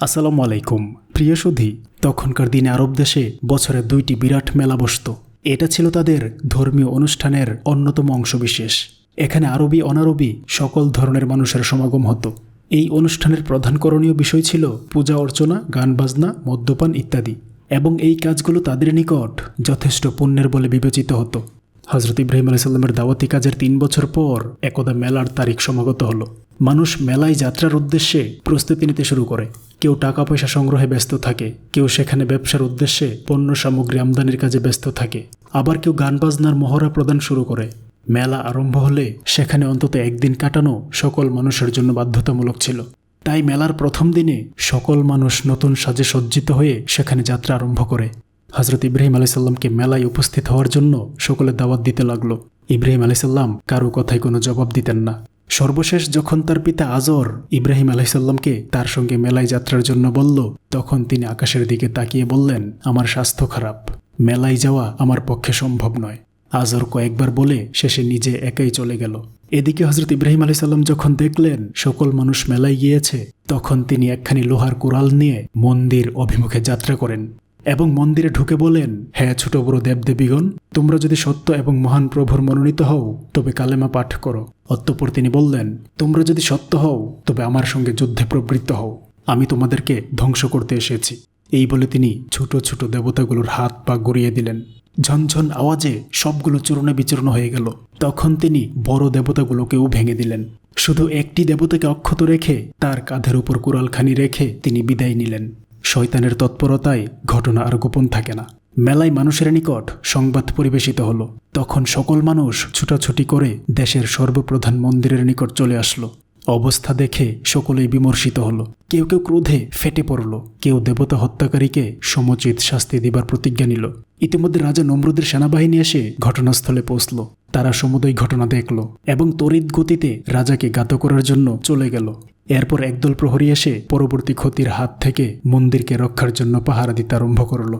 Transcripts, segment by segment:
আসসালামু আলাইকুম। প্রিয় সুধী, তখনকার দিনে আরব দেশে বছরে দুইটি বিরাট মেলা বসত। এটা ছিল তাদের ধর্মীয় অনুষ্ঠানের অন্যতম অংশবিশেষ। এখানে আরবি, অনারবি সকল ধরনের মানুষের সমাগম হতো। এই অনুষ্ঠানের প্রধান করণীয় বিষয় ছিল পূজা অর্চনা, গান বাজনা, মদ্যপান ইত্যাদি। এবং এই কাজগুলো তাদের নিকট যথেষ্ট পুণ্যের বলে বিবেচিত হতো। হজরত ইব্রাহিম আলাইসাল্লামের দাওয়াতি কাজের তিন বছর পর একদা মেলার তারিখ সমাগত হলো। মানুষ মেলায় যাত্রার উদ্দেশ্যে প্রস্তুতি নিতে শুরু করে। কেউ টাকা পয়সা সংগ্রহে ব্যস্ত থাকে, কেউ সেখানে ব্যবসার উদ্দেশ্যে পণ্য সামগ্রী আমদানির কাজে ব্যস্ত থাকে, আবার কেউ গান বাজনার মহড়া প্রদান শুরু করে। মেলা আরম্ভ হলে সেখানে অন্তত একদিন কাটানো সকল মানুষের জন্য বাধ্যতামূলক ছিল। তাই মেলার প্রথম দিনে সকল মানুষ নতুন সাজে সজ্জিত হয়ে সেখানে যাত্রা আরম্ভ করে। হজরত ইব্রাহিম আলাইসাল্লামকে মেলায় উপস্থিত হওয়ার জন্য সকলে দাওয়াত দিতে লাগল। ইব্রাহিম আলাইসাল্লাম কারও কথায় কোনো জবাব দিতেন না। সর্বশেষ যখন তার পিতা আজর ইব্রাহিম আলাইসাল্লামকে তার সঙ্গে মেলায় যাত্রার জন্য বলল, তখন তিনি আকাশের দিকে তাকিয়ে বললেন, আমার স্বাস্থ্য খারাপ। মেলায় যাওয়া আমার পক্ষে সম্ভব নয়। আজর কয়েকবার বলে শেষে নিজে একাই চলে গেল। এদিকে হজরত ইব্রাহিম আলাইসাল্লাম যখন দেখলেন সকল মানুষ মেলায় গিয়েছে, তখন তিনি একখানি লোহার কুড়াল নিয়ে মন্দির অভিমুখে যাত্রা করেন। এবং মন্দিরে ঢুকে বলেন হ্যাঁ ছোট বড় দেবদেবীগণ, তোমরা যদি সত্য এবং মহান প্রভুর মনোনীত হও, তবে কালেমা পাঠ করো। অতঃপর তিনি বললেন, তোমরা যদি সত্য হও, তবে আমার সঙ্গে যুদ্ধে প্রবৃত্ত হও। আমি তোমাদেরকে ধ্বংস করতে এসেছি। এই বলে তিনি ছোট ছোট দেবতাগুলোর হাত পা গড়িয়ে দিলেন। ঝনঝন আওয়াজে সবগুলো চূর্ণে বিচূর্ণ হয়ে গেল। তখন তিনি বড় দেবতাগুলোকেও ভেঙে দিলেন। শুধু একটি দেবতাকে অক্ষত রেখে, তার কাঁধের উপর কুড়ালখানি রেখে তিনি বিদায় নিলেন। শয়তানের তৎপরতায় ঘটনা আর গোপন থাকে না। মেলায় মানুষের নিকট সংবাদ পরিবেশিত হলো। তখন সকল মানুষ ছুটাছুটি করে দেশের সর্বপ্রধান মন্দিরের নিকট চলে আসলো। অবস্থা দেখে সকলেই বিমর্ষিত হলো। কেউ কেউ ক্রোধে ফেটে পড়ল। কেউ দেবতা হত্যাকারীকে সমুচিত শাস্তি দিবার প্রতিজ্ঞা নিল। ইতিমধ্যে রাজা নমরুদের সেনাবাহিনী এসে ঘটনাস্থলে পৌঁছল। তারা সমুদয় ঘটনা দেখল এবং তড়িৎ গতিতে রাজাকে গাত করার জন্য চলে গেল। এরপর একদল প্রহরী এসে পরবর্তী ক্ষতির হাত থেকে মন্দিরকে রক্ষার জন্য পাহারা দিতে আরম্ভ করল।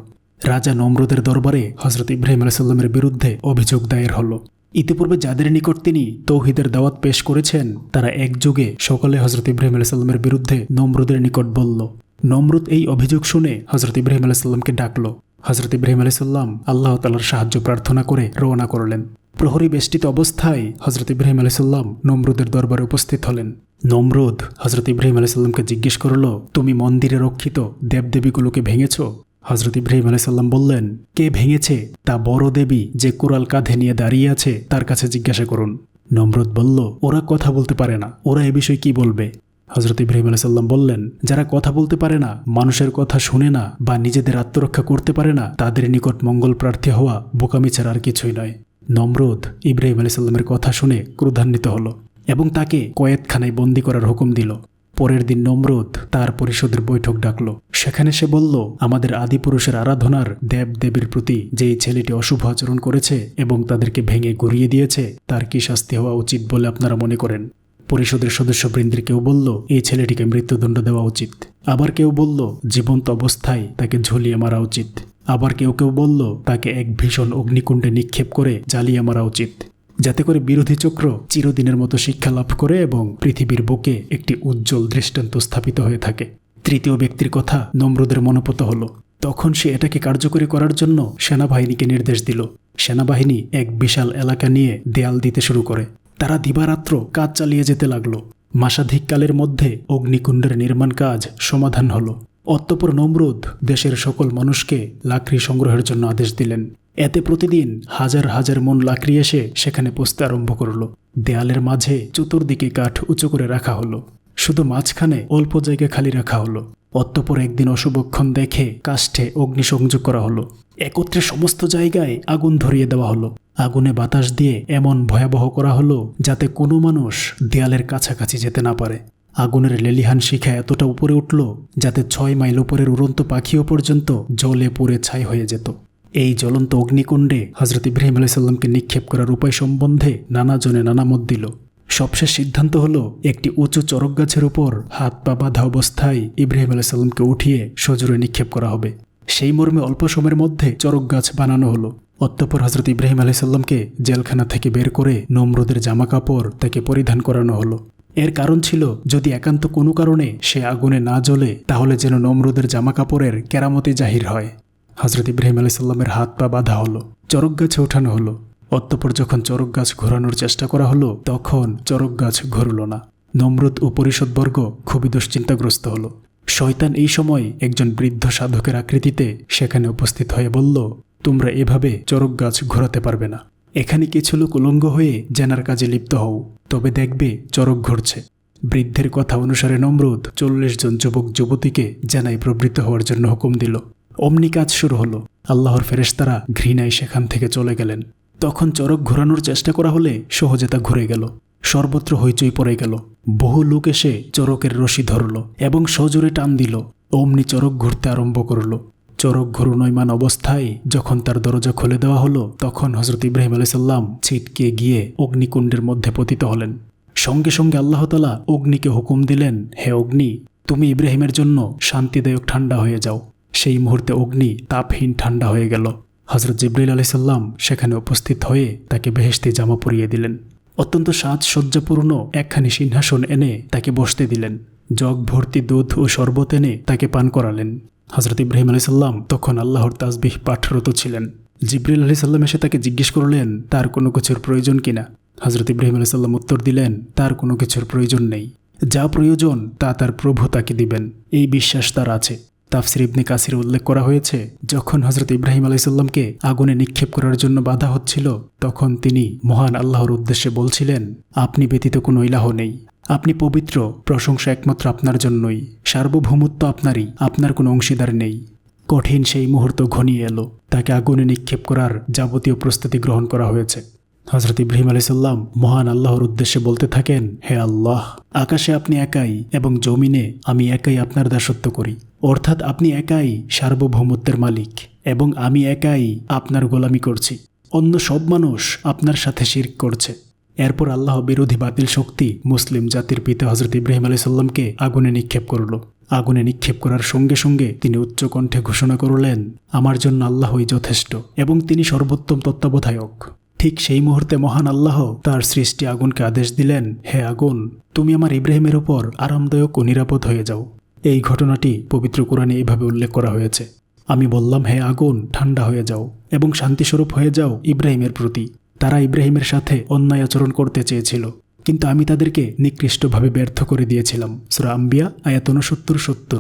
রাজা নমরুদের দরবারে হজরত ইব্রাহিম আলাইসাল্লামের বিরুদ্ধে অভিযোগ দায়ের হল। ইতিপূর্বে যাদের নিকট তিনি তৌহিদের দাওয়াত পেশ করেছেন, তারা একযোগে সকলে হজরত ইব্রাহিম আলাইসাল্লামের বিরুদ্ধে নমরুদের নিকট বলল। নমরুদ এই অভিযোগ শুনে হজরত ইব্রাহিম আলাইসাল্লামকে ডাকল। হজরত ইব্রাহিম আলাইসাল্লাম আল্লাহ তালার সাহায্য প্রার্থনা করে রওনা করলেন। প্রহরী বেষ্টিত অবস্থায় হজরত ইব্রাহিম আলাইসাল্লাম নমরুদের দরবারে উপস্থিত হলেন। নমরুদ হজরত ইব্রাহিম আলাইসাল্লামকে জিজ্ঞেস করল, তুমি মন্দিরে রক্ষিত দেবদেবীগুলোকে ভেঙেছ? হজরত ইব্রাহিম আলাইসাল্লাম বললেন, কে ভেঙেছে? তা বড় দেবী যে কোরাল কাঁধে নিয়ে দাঁড়িয়ে আছে, তার কাছে জিজ্ঞাসা করুন। নমরুদ বলল, ওরা কথা বলতে পারে না, ওরা এ বিষয়ে কি বলবে? হজরত ইব্রাহিম আলাইসাল্লাম বললেন, যারা কথা বলতে পারে না, মানুষের কথা শুনে না বা নিজেদের আত্মরক্ষা করতে পারে না, তাদের নিকট মঙ্গল প্রার্থী হওয়া বোকামি ছাড়া আর কিছুই নয়। নমরুদ ইব্রাহিম আলাইসাল্লামের কথা শুনে ক্রোধান্বিত হল। এবং তাকে কয়েতখানায় বন্দি করার হুকুম দিল। পরের দিন নমরুদ তার পরিষদের বৈঠক ডাকল। সেখানে সে বলল, আমাদের আদিপুরুষের আরাধনার দেব দেবীর প্রতি যে ছেলেটি অশুভ আচরণ করেছে এবং তাদেরকে ভেঙে গড়িয়ে দিয়েছে, তার কি শাস্তি হওয়া উচিত বলে আপনারা মনে করেন? পরিষদের সদস্যবৃন্দের কেউ বলল এই ছেলেটিকে মৃত্যুদণ্ড দেওয়া উচিত। আবার কেউ বলল, জীবন্ত অবস্থায় তাকে ঝুলিয়ে মারা উচিত। আবার কেউ কেউ বলল, তাকে এক ভীষণ অগ্নিকুণ্ডে নিক্ষেপ করে জ্বালিয়ে মারা উচিত। যাতে করে বিরোধী চক্র চিরদিনের মতো শিক্ষা লাভ করে এবং পৃথিবীর বুকে একটি উজ্জ্বল দৃষ্টান্ত স্থাপিত হয়ে থাকে। তৃতীয় ব্যক্তির কথা নম্রদের মনোপত হল। তখন সে এটাকে কার্যকরী করার জন্য সেনাবাহিনীকে নির্দেশ দিল। সেনাবাহিনী এক বিশাল এলাকা নিয়ে দেয়াল দিতে শুরু করে। তারা দিবারাত্র কাজ চালিয়ে যেতে লাগল। মাসাধিককালের মধ্যে অগ্নিকুণ্ডের নির্মাণ কাজ সমাধান হলো। অতঃপর নমরুদ দেশের সকল মানুষকে লাকড়ি সংগ্রহের জন্য আদেশ দিলেন। এতে প্রতিদিন হাজার হাজার মন লাকড়ি এসে সেখানে পোস্তে আরম্ভ করল। দেয়ালের মাঝে চতুর্দিকে কাঠ উঁচু করে রাখা হলো। শুধু মাঝখানে অল্প জায়গা খালি রাখা হলো। অতঃপর একদিন অশুভক্ষণ দেখে কাষ্ঠে অগ্নিসংযোগ করা হলো। একত্রে সমস্ত জায়গায় আগুন ধরিয়ে দেওয়া হলো। আগুনে বাতাস দিয়ে এমন ভয়াবহ করা হলো যাতে কোনো মানুষ দেয়ালের কাছাকাছি যেতে না পারে। আগুনের লেলিহান শিখা এতটা উপরে উঠল যাতে ছয় মাইল উপরের উড়ন্ত পাখিও পর্যন্ত জলে পুড়ে ছাই হয়ে যেত। এই জ্বলন্ত অগ্নিকুণ্ডে হজরত ইব্রাহিম আলাইসাল্লামকে নিক্ষেপ করার উপায় সম্বন্ধে নানা জনে নানা মত দিল। সবশেষ সিদ্ধান্ত হলো, একটি উঁচু চরক গাছের উপর হাত পা বাঁধা অবস্থায় ইব্রাহিম আলাইসাল্লামকে উঠিয়ে সজোরে নিক্ষেপ করা হবে। সেই মর্মে অল্প সময়ের মধ্যে চরক গাছ বানানো হলো। অতঃপর হজরত ইব্রাহিম আলাইসাল্লামকে জেলখানা থেকে বের করে নমরুদের জামা কাপড় তাকে পরিধান করানো হলো। এর কারণ ছিল, যদি একান্ত কোনো কারণে সে আগুনে না জ্বলে, তাহলে যেন নমরুদের জামাকাপড়ের কেরামতে জাহির হয়। হজরত ইব্রাহিম আলাইসাল্লামের হাত পা বাঁধা হলো, চরক গাছে ওঠানো হলো। অতঃপর যখন চরক গাছ ঘোরানোর চেষ্টা করা হলো, তখন চরক গাছ ঘুরল না। নমরুদ ও পরিষদবর্গ খুবই দুশ্চিন্তাগ্রস্ত হলো। শয়তান এই সময় একজন বৃদ্ধ সাধকের আকৃতিতে সেখানে উপস্থিত হয়ে বলল, তোমরা এভাবে চরক গাছ ঘোরাতে পারবে না। এখানে কিছু লোক উলঙ্গ হয়ে জেনার কাজে লিপ্ত হও। তবে দেখবে চরক ঘুরছে বৃদ্ধের কথা অনুসারে নমরুদ চল্লিশ জন যুবক যুবতীকে জানাই প্রবৃত্ত হওয়ার জন্য হুকুম দিল। অমনি কাজ শুরু হলো। আল্লাহর ফেরেশতারা ঘৃণায় সেখান থেকে চলে গেলেন। তখন চরক ঘোরানোর চেষ্টা করা হলে সহজে তা ঘুরে গেল। সর্বত্র হইচই পড়ে গেল। বহু লোক এসে চরকের রশি ধরল এবং সজোরে টান দিল। অমনি চরক ঘুরতে আরম্ভ করল। চরক ঘুরুনয়মান অবস্থায় যখন তার দরজা খুলে দেওয়া হলো, তখন হজরত ইব্রাহিম আলাইসাল্লাম ছিটকে গিয়ে অগ্নিকুণ্ডের মধ্যে পতিত হলেন। সঙ্গে সঙ্গে আল্লাহ তালা অগ্নিকে হুকুম দিলেন, হে অগ্নি, তুমি ইব্রাহিমের জন্য শান্তিদায়ক ঠান্ডা হয়ে যাও। সেই মুহূর্তে অগ্নি তাপহীন ঠান্ডা হয়ে গেল। হজরত জিব্রাইল আলাইসাল্লাম সেখানে উপস্থিত হয়ে তাকে বেহেস্তি জামা পরিয়ে দিলেন। অত্যন্ত সাজসজ্জাপূর্ণ একখানি সিংহাসন এনে তাকে বসতে দিলেন। জগ ভর্তি দুধ ও শরবত এনে তাকে পান করালেন। হজরত ইব্রাহিম আলাইসাল্লাম তখন আল্লাহর তাজবিহ পাঠরত ছিলেন। জিব্রিল আলি সাল্লাম এসে তাকে জিজ্ঞেস করলেন, তার কোনো কিছুর প্রয়োজন কিনা হজরত ইব্রাহিম আলাইসাল্লাম উত্তর দিলেন, তার কোনো কিছুর প্রয়োজন নেই। যা প্রয়োজন, তা তার প্রভু তাকে দিবেন। এই বিশ্বাস তার আছে। তাফসির ইবনে কাসির উল্লেখ করা হয়েছে, যখন হজরত ইব্রাহিম আলাইসাল্লামকে আগুনে নিক্ষেপ করার জন্য বাধা হচ্ছিল, তখন তিনি মহান আল্লাহর উদ্দেশ্যে বলছিলেন, আপনি ব্যতীত কোনো ইলাহ নেই। আপনি পবিত্র, প্রশংসা একমাত্র আপনার জন্যই। সার্বভৌমত্ব আপনারই, আপনার কোনো অংশীদার নেই। কঠিন সেই মুহূর্ত ঘনিয়ে এলো, তাকে আগুনে নিক্ষেপ করার যাবতীয় প্রস্তুতি গ্রহণ করা হয়েছে। হজরত ইব্রাহিম আলাইসাল্লাম মহান আল্লাহর উদ্দেশ্যে বলতে থাকেন, হে আল্লাহ, আকাশে আপনি একাই এবং জমিনে আমি একাই আপনার দাসত্ব করি। অর্থাৎ আপনি একাই সার্বভৌমত্বের মালিক এবং আমি একাই আপনার গোলামি করছি। অন্য সব মানুষ আপনার সাথে শির্ক করছে। এরপর আল্লাহ বিরোধী বাতিল শক্তি মুসলিম জাতির পিতা হজরত ইব্রাহিম আলাইসাল্লামকে আগুনে নিক্ষেপ করল। আগুনে নিক্ষেপ করার সঙ্গে সঙ্গে তিনি উচ্চকণ্ঠে ঘোষণা করলেন, আমার জন্য আল্লাহই যথেষ্ট এবং তিনি সর্বোত্তম তত্ত্বাবধায়ক। ঠিক সেই মুহূর্তে মহান আল্লাহ তার সৃষ্টি আগুনকে আদেশ দিলেন, হে আগুন, তুমি আমার ইব্রাহিমের ওপর আরামদায়ক ও নিরাপদ হয়ে যাও। এই ঘটনাটি পবিত্র কোরআনে এইভাবে উল্লেখ করা হয়েছে, আমি বললাম, হে আগুন, ঠান্ডা হয়ে যাও এবং শান্তিস্বরূপ হয়ে যাও ইব্রাহিমের প্রতি। তারা ইব্রাহিমের সাথে অন্যায় আচরণ করতে চেয়েছিল। কিন্তু আমি তাদেরকে নিকৃষ্টভাবে ব্যর্থ করে দিয়েছিলাম। সুরা আম্বিয়া, আয়াত উনসত্তর সত্তর।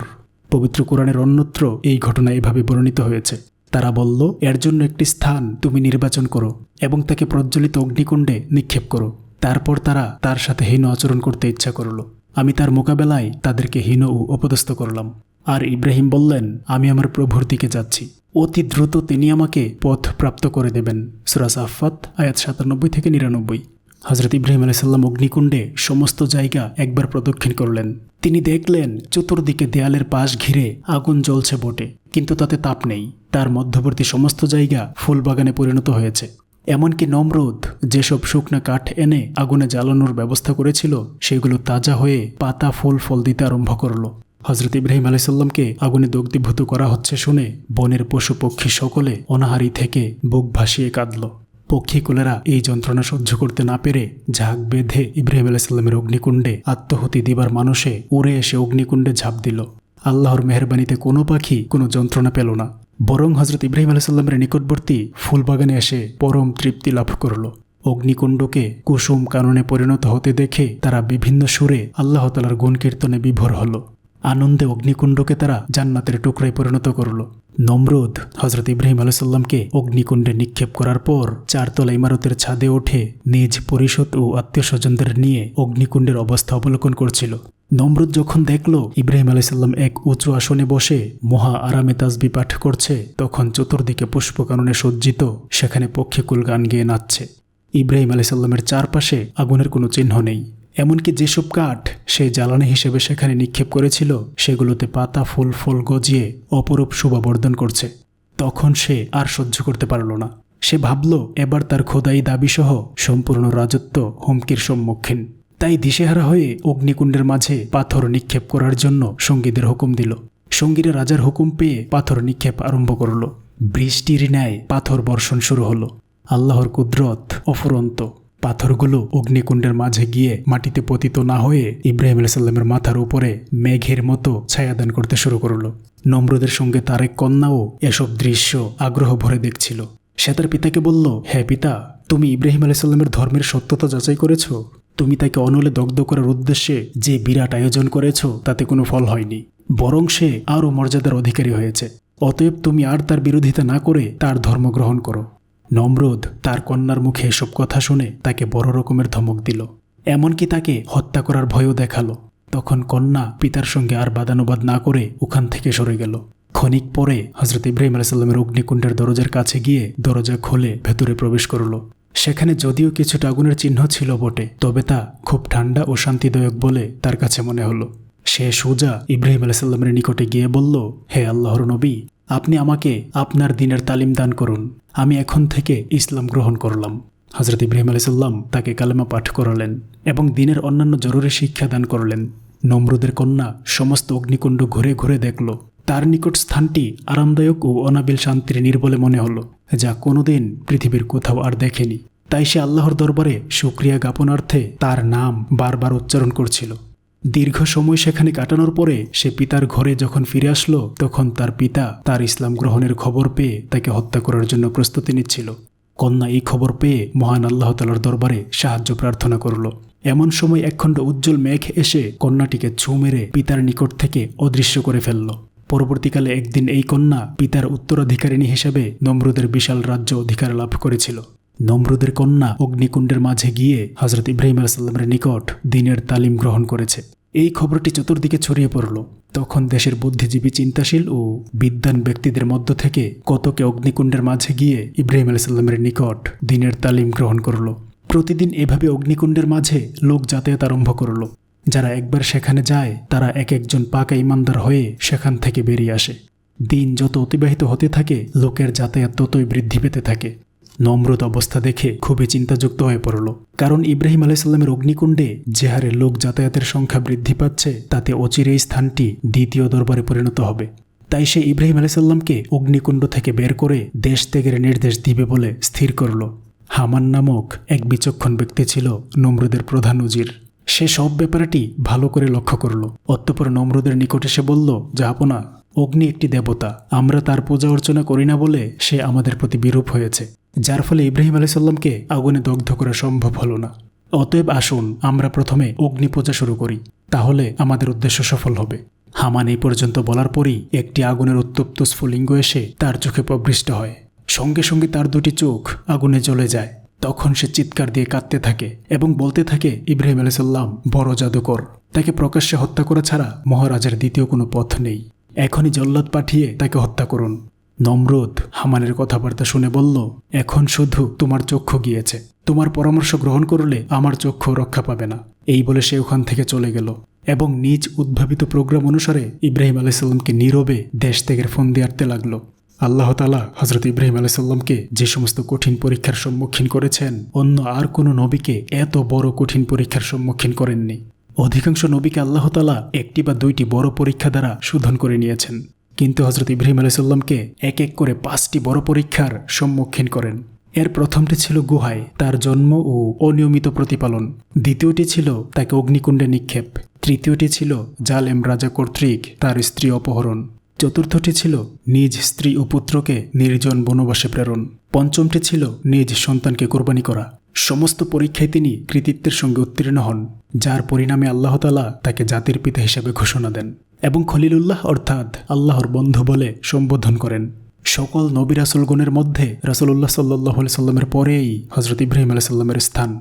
পবিত্র কোরআনের অন্যত্র এই ঘটনা এভাবে বর্ণিত হয়েছে। তারা বলল, এর জন্য একটি স্থান তুমি নির্বাচন করো এবং তাকে প্রজ্বলিত অগ্নিকুণ্ডে নিক্ষেপ করো। তারপর তারা তার সাথে হীন আচরণ করতে ইচ্ছা করল। আমি তার মোকাবেলায় তাদেরকে হীন ও অপদস্থ করলাম। আর ইব্রাহিম বললেন, আমি আমার প্রভুর দিকে যাচ্ছি। অতি দ্রুত তিনি আমাকে পথ প্রাপ্ত করে দেবেন। সুরাজ আফাত আয়াত সাতানব্বই থেকে নিরানব্বই। হজরত ইব্রাহিম আলাইসাল্লাম অগ্নিকুণ্ডে সমস্ত জায়গা একবার প্রদক্ষিণ করলেন। তিনি দেখলেন চতুর্দিকে দেয়ালের পাশ ঘিরে আগুন জ্বলছে বটে, কিন্তু তাতে তাপ নেই। তার মধ্যবর্তী সমস্ত জায়গা ফুলবাগানে পরিণত হয়েছে। এমনকি নমরুদ যেসব শুকনা কাঠ এনে আগুনে জ্বালানোর ব্যবস্থা করেছিল, সেগুলো তাজা হয়ে পাতা ফুল ফল দিতে আরম্ভ করল। হজরত ইব্রাহিম আলাইসাল্লামকে আগুনে দগ্ধীভূত করা হচ্ছে শুনে বনের পশু পক্ষী সকলে অনাহারি থেকে বুক ভাসিয়ে কাঁদল। পক্ষীকুলেরা এই যন্ত্রণা সহ্য করতে না পেরে ঝাঁক বেঁধে ইব্রাহিম আলাইসাল্লামের অগ্নিকুণ্ডে আত্মহতি দিবার মানুষে উড়ে এসে অগ্নিকুণ্ডে ঝাঁপ দিল। আল্লাহর মেহরবানিতে কোনো পাখি কোনো যন্ত্রণা পেল না। বরং হজরত ইব্রাহিম আলাইসাল্লামের নিকটবর্তী ফুলবাগানে এসে পরম তৃপ্তি লাভ করল। অগ্নিকুণ্ডকে কুসুম কাননে পরিণত হতে দেখে তারা বিভিন্ন সুরে আল্লাহতালার গুণকীর্তনে বিভোর হল। আনন্দে অগ্নিকুণ্ডকে তারা জান্নাতের টুকরায় পরিণত করল। নমরুদ হজরত ইব্রাহিম আলাইসাল্লামকে অগ্নিকুণ্ডে নিক্ষেপ করার পর চারতলা ইমারতের ছাদে ওঠে নিজ পরিষদ ও আত্মীয় স্বজনদের নিয়ে অগ্নিকুণ্ডের অবস্থা অবলোকন করছিল। নমরুদ যখন দেখল ইব্রাহিম আলাইসাল্লাম এক উঁচু আসনে বসে মহা আরামে তাজবি পাঠ করছে, তখন চতুর্দিকে পুষ্পকাননে সজ্জিত সেখানে পক্ষীকুল গান গেয়ে নাচছে। ইব্রাহিম আলাইসাল্লামের চারপাশে আগুনের কোনো চিহ্ন নেই। এমনকি যেসব কাঠ সে জ্বালানি হিসেবে সেখানে নিক্ষেপ করেছিল, সেগুলোতে পাতা, ফুল, ফল গজিয়ে অপরূপ শোভাবর্ধন করছে। তখন সে আর সহ্য করতে পারল না। সে ভাবল, এবার তার খোদাই দাবিসহ সম্পূর্ণ রাজত্ব হুমকির সম্মুখীন। তাই দিশেহারা হয়ে অগ্নিকুণ্ডের মাঝে পাথর নিক্ষেপ করার জন্য সঙ্গীদের হুকুম দিল। সঙ্গীরা রাজার হুকুম পেয়ে পাথর নিক্ষেপ আরম্ভ করল। বৃষ্টির ন্যায় পাথর বর্ষণ শুরু হলো। আল্লাহর কুদরত অফুরন্ত। পাথরগুলো অগ্নিকুণ্ডের মাঝে গিয়ে মাটিতে পতিত না হয়ে ইব্রাহিম আলাইসাল্লামের মাথার উপরে মেঘের মতো ছায়াদান করতে শুরু করল। নম্রদের সঙ্গে তার এক কন্যাও এসব দৃশ্য আগ্রহ ভরে দেখছিল। সে তার পিতাকে বলল হ্যাঁ পিতা, তুমি ইব্রাহিম আলাইসাল্লামের ধর্মের সত্যতা যাচাই করেছ? তুমি তাকে অনলে দগ্ধ করার উদ্দেশ্যে যে বিরাট আয়োজন করেছ, তাতে কোনো ফল হয়নি। বরং সে আরও মর্যাদার অধিকারী হয়েছে। অতএব তুমি আর তার বিরোধিতা না করে তার ধর্ম গ্রহণ করো। নমরুদ তার কন্যার মুখে এসব কথা শুনে তাকে বড় রকমের ধমক দিল। এমনকি তাকে হত্যা করার ভয়ও দেখাল। তখন কন্যা পিতার সঙ্গে আর বাদানুবাদ না করে ওখান থেকে সরে গেল। ক্ষণিক পরে হজরত ইব্রাহিম আলাইসাল্লামের অগ্নিকুণ্ডের দরজার কাছে গিয়ে দরজা খুলে ভেতরে প্রবেশ করল। সেখানে যদিও কিছুটা আগুনের চিহ্ন ছিল বটে, তবে তা খুব ঠান্ডা ও শান্তিদায়ক বলে তার কাছে মনে হলো। সে সোজা ইব্রাহিম আলাইসাল্লামের নিকটে গিয়ে বলল, হে আল্লাহর নবী আপনি আমাকে আপনার দিনের তালিম দান করুন। আমি এখন থেকে ইসলাম গ্রহণ করলাম। হজরত ইব্রাহিম আলাইসাল্লাম তাকে কালেমা পাঠ করালেন এবং দিনের অন্যান্য জরুরি শিক্ষা দান করলেন। নমরুদের কন্যা সমস্ত অগ্নিকুণ্ড ঘুরে ঘুরে দেখল। তার নিকট স্থানটি আরামদায়ক ও অনাবিল শান্তির নির্বলে মনে হলো, যা কোনোদিন পৃথিবীর কোথাও আর দেখেনি। তাই সে আল্লাহর দরবারে সুক্রিয়া জ্ঞাপনার্থে তার নাম বারবার উচ্চারণ করছিল। দীর্ঘ সময় সেখানে কাটানোর পরে সে পিতার ঘরে যখন ফিরে আসলো, তখন তার পিতা তার ইসলাম গ্রহণের খবর পেয়ে তাকে হত্যা করার জন্য প্রস্তুতি নিচ্ছিল। কন্যা এই খবর পেয়ে মহান আল্লাহ তালার দরবারে সাহায্য প্রার্থনা করল। এমন সময় একখণ্ড উজ্জ্বল মেঘ এসে কন্যাটিকে ছু মেরে পিতার নিকট থেকে অদৃশ্য করে ফেলল। পরবর্তীকালে একদিন এই কন্যা পিতার উত্তরাধিকারিণী হিসেবে নমরুদের বিশাল রাজ্য অধিকার লাভ করেছিল। নমরুদের কন্যা অগ্নিকুণ্ডের মাঝে গিয়ে হজরত ইব্রাহিম আলাইসাল্লামের নিকট দিনের তালিম গ্রহণ করেছে। এই খবরটি চতুর্দিকে ছড়িয়ে পড়ল। তখন দেশের বুদ্ধিজীবী, চিন্তাশীল ও বিদ্যান ব্যক্তিদের মধ্য থেকে কতকে অগ্নিকুণ্ডের মাঝে গিয়ে ইব্রাহিম আলাইসাল্লামের নিকট দিনের তালিম গ্রহণ করল। প্রতিদিন এভাবে অগ্নিকুণ্ডের মাঝে লোক যাতায়াত আরম্ভ করল। যারা একবার সেখানে যায়, তারা এক একজন পাকা ইমানদার হয়ে সেখান থেকে বেরিয়ে আসে। দিন যত অতিবাহিত হতে থাকে, লোকের যাতায়াত ততই বৃদ্ধি পেতে থাকে। নম্রত অবস্থা দেখে খুবই চিন্তাযুক্ত হয়ে পড়ল। কারণ ইব্রাহিম আলাইসাল্লামের অগ্নিকুণ্ডে যে হারে লোক যাতায়াতের সংখ্যা বৃদ্ধি পাচ্ছে, তাতে অচিরেই স্থানটি দ্বিতীয় দরবারে পরিণত হবে। তাই সে ইব্রাহিম আলাইসাল্লামকে অগ্নিকুণ্ড থেকে বের করে দেশ ত্যাগের নির্দেশ দিবে বলে স্থির করল। হামান নামক এক বিচক্ষণ ব্যক্তি ছিল নমরুদের প্রধান উজির। সে সব ব্যাপারটি ভালো করে লক্ষ্য করল। অতঃপর নমরুদের নিকট এসে বলল জাহাপনা অগ্নি একটি দেবতা, আমরা তার পূজা অর্চনা করি না বলে সে আমাদের প্রতি বিরূপ হয়েছে। যার ফলে ইব্রাহিম আলাইসাল্লামকে আগুনে দগ্ধ করা সম্ভব হলো না। অতএব আসুন, আমরা প্রথমে অগ্নি পূজা শুরু করি, তাহলে আমাদের উদ্দেশ্য সফল হবে। হামান এই পর্যন্ত বলার পরই একটি আগুনের উত্তপ্ত স্ফুলিঙ্গ এসে তার চোখে প্রবৃষ্ট হয়। সঙ্গে সঙ্গে তার দুটি চোখ আগুনে জ্বলে যায়। তখন সে চিৎকার দিয়ে কাঁদতে থাকে এবং বলতে থাকে, ইব্রাহিম আলাইসাল্লাম বড় জাদুকর। তাকে প্রকাশ্যে হত্যা করা ছাড়া মহারাজের দ্বিতীয় কোনো পথ নেই। এখনই জল্লাদ পাঠিয়ে তাকে হত্যা করুন। নমরুদ হামানের কথাবার্তা শুনে বলল, এখন শুধু তোমার চক্ষু গিয়েছে। তোমার পরামর্শ গ্রহণ করলে আমার চক্ষু রক্ষা পাবে না। এই বলে সে ওখান থেকে চলে গেল এবং নিজ উদ্ভাবিত প্রোগ্রাম অনুসারে ইব্রাহিম আলাইসাল্লামকে নীরবে দেশ ত্যাগের ফোন দিয়ে আটতে লাগল। আল্লাহ তালা হজরত ইব্রাহিম আলাইসাল্লামকে যে সমস্ত কঠিন পরীক্ষার সম্মুখীন করেছেন, অন্য আর কোনো নবীকে এত বড় কঠিন পরীক্ষার সম্মুখীন করেননি। অধিকাংশ নবীকে আল্লাহ তালা একটি বা দুইটি বড় পরীক্ষা দ্বারা শোধন করে নিয়েছেন। কিন্তু হজরত ইব্রাহিম আলাইসাল্লামকে এক এক করে পাঁচটি বড় পরীক্ষার সম্মুখীন করেন। এর প্রথমটি ছিল গুহায়, তার জন্ম ও অনিয়মিত প্রতিপালন। দ্বিতীয়টি ছিল তাকে অগ্নিকুণ্ডে নিক্ষেপ। তৃতীয়টি ছিল জালেম রাজা কর্তৃক তার স্ত্রী অপহরণ। চতুর্থটি ছিল নিজ স্ত্রী ও পুত্রকে নির্জন বনবাসে প্রেরণ। পঞ্চমটি ছিল নিজ সন্তানকে কোরবানি করা। সমস্ত পরীক্ষায় তিনি কৃতিত্বের সঙ্গে উত্তীর্ণ হন, যার পরিণামে আল্লাহতালা তাকে জাতির পিতা হিসেবে ঘোষণা দেন। এবং খলিলুল্লাহ অর্থাৎ আল্লাহর বন্ধু বলে সম্বোধন করেন। সকল নবী রাসুলগণের মধ্যে রাসুল্লাহ সাল্লাহ সাল্লামের পরেই হজরত ইব্রাহিম আলাহ সাল্লামের স্থান।